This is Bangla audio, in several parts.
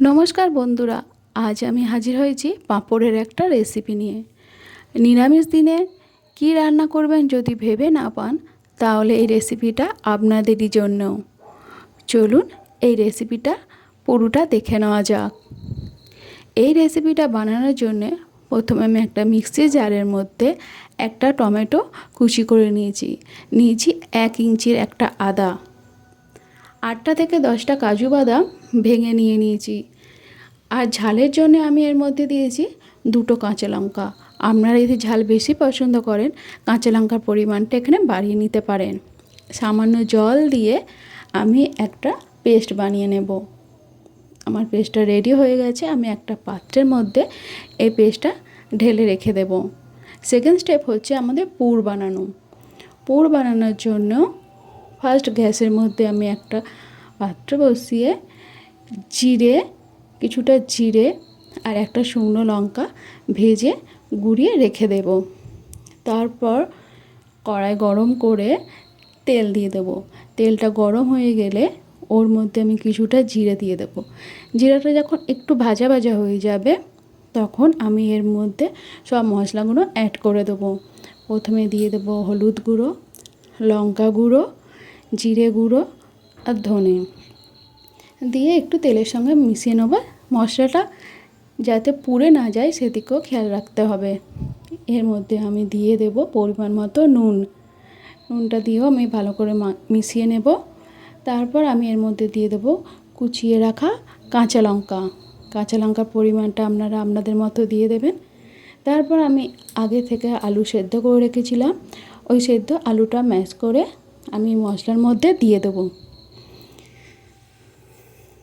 নমস্কার বন্ধুরা, আজ আমি হাজির হয়েছি পাঁপড়ের একটা রেসিপি নিয়ে। নিরামিষ দিনে কি রান্না করবেন যদি ভেবে না পান, তাহলে এই রেসিপিটা আপনাদেরই জন্য চলুন এই রেসিপিটা পুরোটা দেখে নেওয়া যাক। এই রেসিপিটা বানানোর জন্যে প্রথমে আমি একটা মিক্সি জারের মধ্যে একটা টমেটো কুচি করে নিয়েছি। নিয়েছি এক ইঞ্চির একটা আদা। আটটা থেকে দশটা কাজু বাদাম ভেঙে নিয়ে নিয়েছি। আর ঝালের জন্য আমি এর মধ্যে দিয়েছি দুটো কাঁচা লঙ্কা। আপনারা যদি ঝাল বেশি পছন্দ করেন, কাঁচা লঙ্কার পরিমাণটা এখানে বাড়িয়ে নিতে পারেন। সামান্য জল দিয়ে আমি একটা পেস্ট বানিয়ে নেব। আমার পেস্টটা রেডি হয়ে গেছে, আমি একটা পাত্রের মধ্যে এই পেস্টটা ঢেলে রেখে দেব। সেকেন্ড স্টেপ হচ্ছে আমাদের পুর বানানো। পুর বানানোর জন্য ফার্স্ট গ্যাসের মধ্যে আমি একটা পাত্র বসিয়ে জিরে, কিছুটা জিরে আর একটা শুকনো লঙ্কা ভেজে গুঁড়িয়ে রেখে দেব। তারপর কড়াই গরম করে তেল দিয়ে দেবো। তেলটা গরম হয়ে গেলে ওর মধ্যে আমি কিছুটা জিরে দিয়ে দেবো। জিরাটা যখন একটু ভাজা ভাজা হয়ে যাবে, তখন আমি এর মধ্যে সব মশলাগুলো অ্যাড করে দেবো। প্রথমে দিয়ে দেবো হলুদ গুঁড়ো, লঙ্কা গুঁড়ো জিরে গুঁড়ো আর ধনে। দিয়ে একটু তেলের সঙ্গে মিশিয়ে নেব। মশলাটা যাতে পুড়ে না যায় সেদিকেও খেয়াল রাখতে হবে। এর মধ্যে আমি দিয়ে দেব পরিমাণ মতো নুন। নুনটা দিয়েও আমি ভালো করে মিশিয়ে নেব। তারপর আমি এর মধ্যে দিয়ে দেব কুচিয়ে রাখা কাঁচা লঙ্কা। কাঁচা লঙ্কার পরিমাণটা আপনারা আপনাদের মতো দিয়ে দেবেন। তারপর আমি আগে থেকে আলু সেদ্ধ করে রেখেছিলাম। ওই সেদ্ধ আলুটা ম্যাশ করে আমি মশলার মধ্যে দিয়ে দেবো।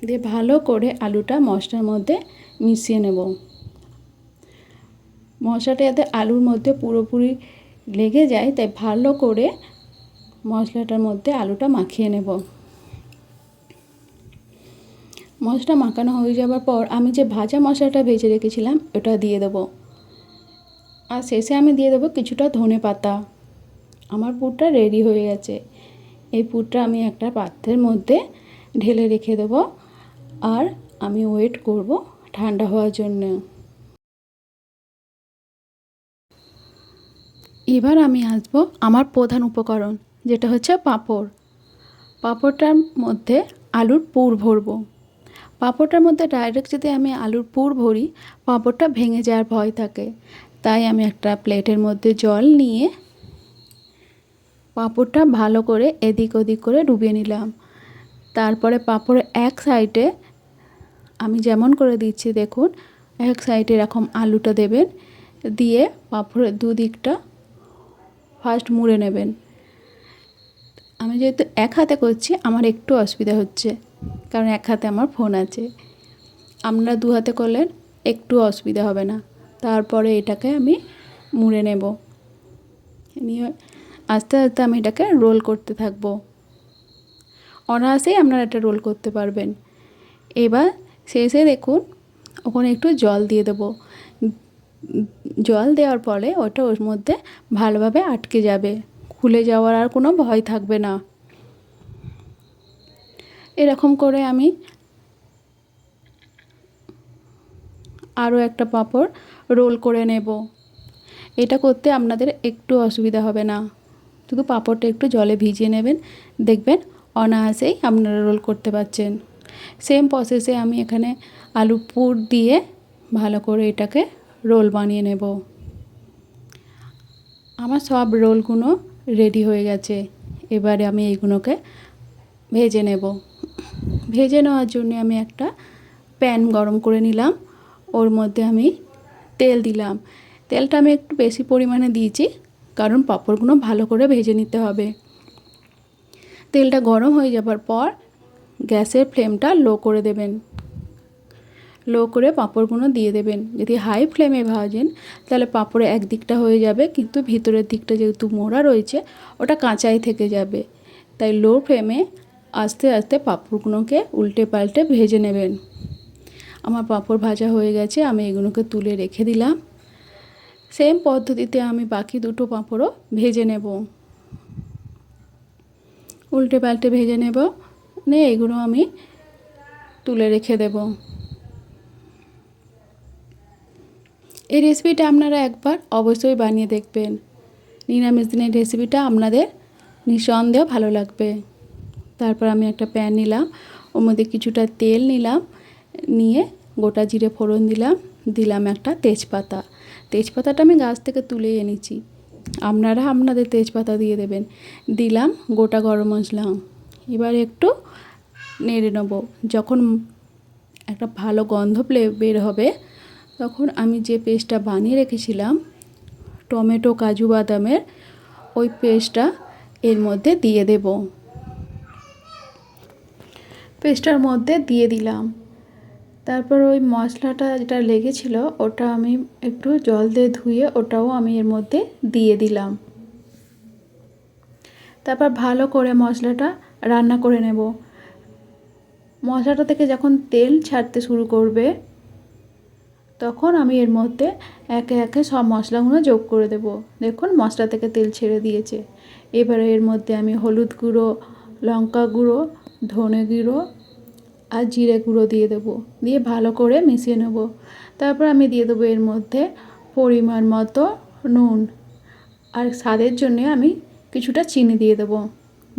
দিয়ে ভালো করে আলুটা মশলার মধ্যে মিশিয়ে নেব। মশলাটা যাতে আলুর মধ্যে পুরোপুরি লেগে যায়, তাই ভালো করে মশলাটার মধ্যে আলুটা মাখিয়ে নেব। মশলা মাখানো হয়ে যাওয়ার পর আমি যে ভাজা মশলাটা ভেজে রেখেছিলাম, ওটা দিয়ে দেবো। আর শেষে আমি দিয়ে দেবো কিছুটা ধনে পাতা আমার পুরটা রেডি হয়ে গেছে। এই পুরটা আমি একটা পাত্রের মধ্যে ঢেলে রেখে দেবো আর আমি ওয়েট করব ঠান্ডা হওয়ার জন্য। এবার আমি আসব আমার প্রধান উপকরণ, যেটা হচ্ছে পাঁপড়। পাঁপড়টার মধ্যে আলুর পুর ভরবো। পাঁপড়টার মধ্যে ডাইরেক্ট যদি আমি আলুর পুর ভরি, পাঁপড়টা ভেঙে যাওয়ার ভয় থাকে। তাই আমি একটা প্লেটের মধ্যে জল নিয়ে পাঁপড়টা ভালো করে এদিক ওদিক করে ডুবিয়ে নিলাম। তারপরে পাঁপড়ের এক সাইডে আমি যেমন করে দিচ্ছি, দেখুন, এক সাইডে এরকম আলুটা দেবেন, দিয়ে পাঁপড়ের দুদিকটা ফার্স্ট মুড়ে নেবেন। আমি যেহেতু এক হাতে করছি, আমার একটু অসুবিধা হচ্ছে, কারণ এক হাতে আমার ফোন আছে। আপনারা দু হাতে করলেন, একটু অসুবিধা হবে না। তারপরে এটাকে আমি মুড়ে নেব। নিয়ে আস্তে আস্তে আমি এটাকে রোল করতে থাকব। অনায়াসেই আপনারা এটা রোল করতে পারবেন। এবার শেষে দেখুন, ওখানে একটু জল দিয়ে দেবো। জল দেওয়ার পরে ওটা ওর মধ্যে ভালোভাবে আটকে যাবে। খুলে যাওয়ার আর কোনো ভয় থাকবে না। এরকম করে আমি আরও একটা পাঁপড় রোল করে নেব। এটা করতে আপনাদের একটু অসুবিধা হবে না। শুধু পাঁপড়টা একটু জলে ভিজিয়ে নেবেন। দেখবেন অনায়াসেই আপনারা রোল করতে পারছেন। সেম প্রসেসে আমি এখানে আলু পুর দিয়ে ভালো করে এটাকে রোল বানিয়ে নেব। আমার সব রোলগুলো রেডি হয়ে গেছে। এবারে আমি এইগুলোকে ভেজে নেব। ভেজে নেওয়ার জন্য আমি একটা প্যান গরম করে নিলাম। ওর মধ্যে আমি তেল দিলাম। তেলটা আমি একটু বেশি পরিমাণে দিয়েছি। কারণ পাঁপড়গুলো ভালো করে ভেজে নিতে হবে। তেলটা গরম হয়ে যাবার পর গ্যাসের ফ্লেমটা লো করে দেবেন। লো করে পাঁপড়গুলো দিয়ে দেবেন। যদি হাই ফ্লেমে ভাজেন, তাহলে পাঁপড়ে এক দিকটা হয়ে যাবে, কিন্তু ভিতরের দিকটা যেহেতু মোড়া রয়েছে, ওটা কাঁচাই থেকে যাবে। তাই লো ফ্লেমে আস্তে আস্তে পাঁপড়গুলোকে উল্টে পাল্টে ভেজে নেবেন। আমার পাঁপড় ভাজা হয়ে গেছে, আমি এগুলোকে তুলে রেখে দিলাম। সেম পদ্ধতিতে আমি বাকি দুটো পাঁপড়ও ভেজে নেব। উল্টে পাল্টে ভেজে নেব। নিয়ে এগুলো আমি তুলে রেখে দেব। এই রেসিপিটা আপনারা একবার অবশ্যই বানিয়ে দেখবেন। নিরামিষ দিনের রেসিপিটা আপনাদের নিঃসন্দেহ ভালো লাগবে। তারপর আমি একটা প্যান নিলাম ওর মধ্যে কিছুটা তেল নিলাম, নিয়ে গোটা জিরে ফোড়ন দিলাম। দিলাম একটা তেজপাতা। তেজপাতাটা আমি গাছ থেকে তুলে এনেছি। আপনারা আপনাদের তেজপাতা দিয়ে দেবেন। দিলাম গোটা গরম মশলা। এবার একটু নেড়ে নেব। যখন একটা ভালো গন্ধ বের হবে, তখন আমি যে পেস্টটা বানিয়ে রেখেছিলাম, টমেটো, কাজু বাদামের, ওই পেস্টটা এর মধ্যে দিয়ে দেব। পেস্টটার মধ্যে দিয়ে দিলাম। তারপর ওই মশলাটা যেটা লেগেছিল, ওটা আমি একটু জল দিয়ে ধুয়ে ওটাও আমি এর মধ্যে দিয়ে দিলাম। তারপর ভালো করে মশলাটা রান্না করে নেব। মশলাটা থেকে যখন তেল ছাড়তে শুরু করবে, তখন আমি এর মধ্যে একে একে সব মশলাগুলো যোগ করে দেব। দেখুন, মশলা থেকে তেল ছেড়ে দিয়েছে। এবারে এর মধ্যে আমি হলুদ গুঁড়ো, লঙ্কা গুঁড়ো, ধনে গুঁড়ো আর জিরে গুঁড়ো দিয়ে দেবো। দিয়ে ভালো করে মিশিয়ে নেব। তারপর আমি দিয়ে দেবো এর মধ্যে পরিমাণ মতো নুন। আর স্বাদের জন্য আমি কিছুটা চিনি দিয়ে দেবো।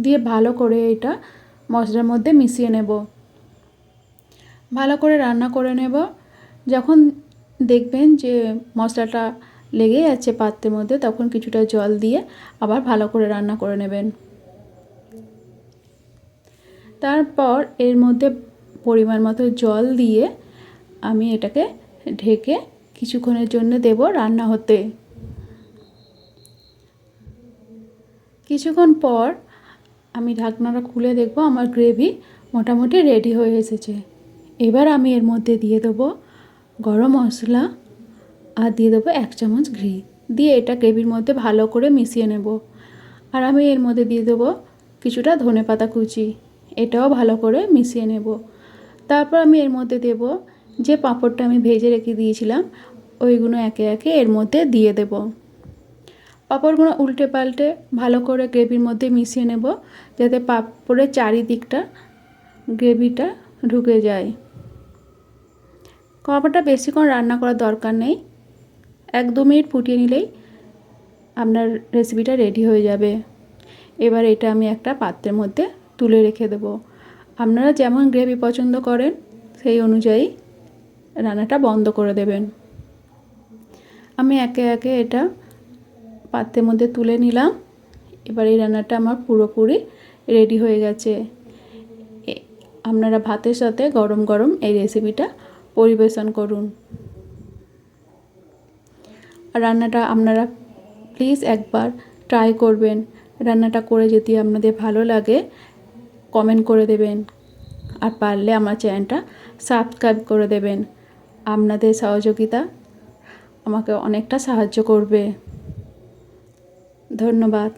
দিয়ে ভালো করে এটা মশলার মধ্যে মিশিয়ে নেব। ভালো করে রান্না করে নেব। যখন দেখবেন যে মশলাটা লেগে যাচ্ছে পাত্রের মধ্যে, তখন কিছুটা জল দিয়ে আবার ভালো করে রান্না করে নেবেন। তারপর এর মধ্যে পরিমাণ মতো জল দিয়ে আমি এটাকে ঢেকে কিছুক্ষণের জন্য দেব রান্না হতে। কিছুক্ষণ পর আমি ঢাকনাটা খুলে দেখব আমার গ্রেভি মোটামুটি রেডি হয়ে এসেছে। এবার আমি এর মধ্যে দিয়ে দেবো গরম মশলা আর দিয়ে দেবো এক চামচ ঘি। দিয়ে এটা গ্রেভির মধ্যে ভালো করে মিশিয়ে নেব। আর আমি এর মধ্যে দিয়ে দেবো কিছুটা ধনে পাতা কুচি। এটাও ভালো করে মিশিয়ে নেব। তারপর আমি এর মধ্যে দেব যে পাঁপড়টা আমি ভেজে রেখে দিয়েছিলাম, ওইগুলো একে একে এর মধ্যে দিয়ে দেব। পাঁপড়গুলো উল্টে পাল্টে ভালো করে গ্রেভির মধ্যে মিশিয়ে নেব, যাতে পাঁপড়ের চারিদিকটা গ্রেভিটা ঢুকে যায়। পাঁপড়টা বেশিক্ষণ রান্না করার দরকার নেই, এক দু মিনিট ফুটিয়ে নিলেই আপনার রেসিপিটা রেডি হয়ে যাবে। এবার এটা আমি একটা পাত্রের মধ্যে তুলে রেখে দেবো। আপনারা যেমন গ্রেভি পছন্দ করেন, সেই অনুযায়ী রান্নাটা বন্ধ করে দেবেন। আমি একে একে এটা পাত্রের মধ্যে তুলে নিলাম। এবার এই রান্নাটা আমার পুরোপুরি রেডি হয়ে গেছে। আপনারা ভাতের সাথে গরম গরম এই রেসিপিটা পরিবেশন করুন। রান্নাটা আপনারা প্লিজ একবার ট্রাই করবেন। রান্নাটা করে যদি আপনাদের ভালো লাগে কমেন্ট করে দেবেন। আর পারলে আমার চ্যানেলটা সাবস্ক্রাইব করে দেবেন। আপনাদের সহযোগিতা আমাকে অনেকটা সাহায্য করবে। ধন্যবাদ।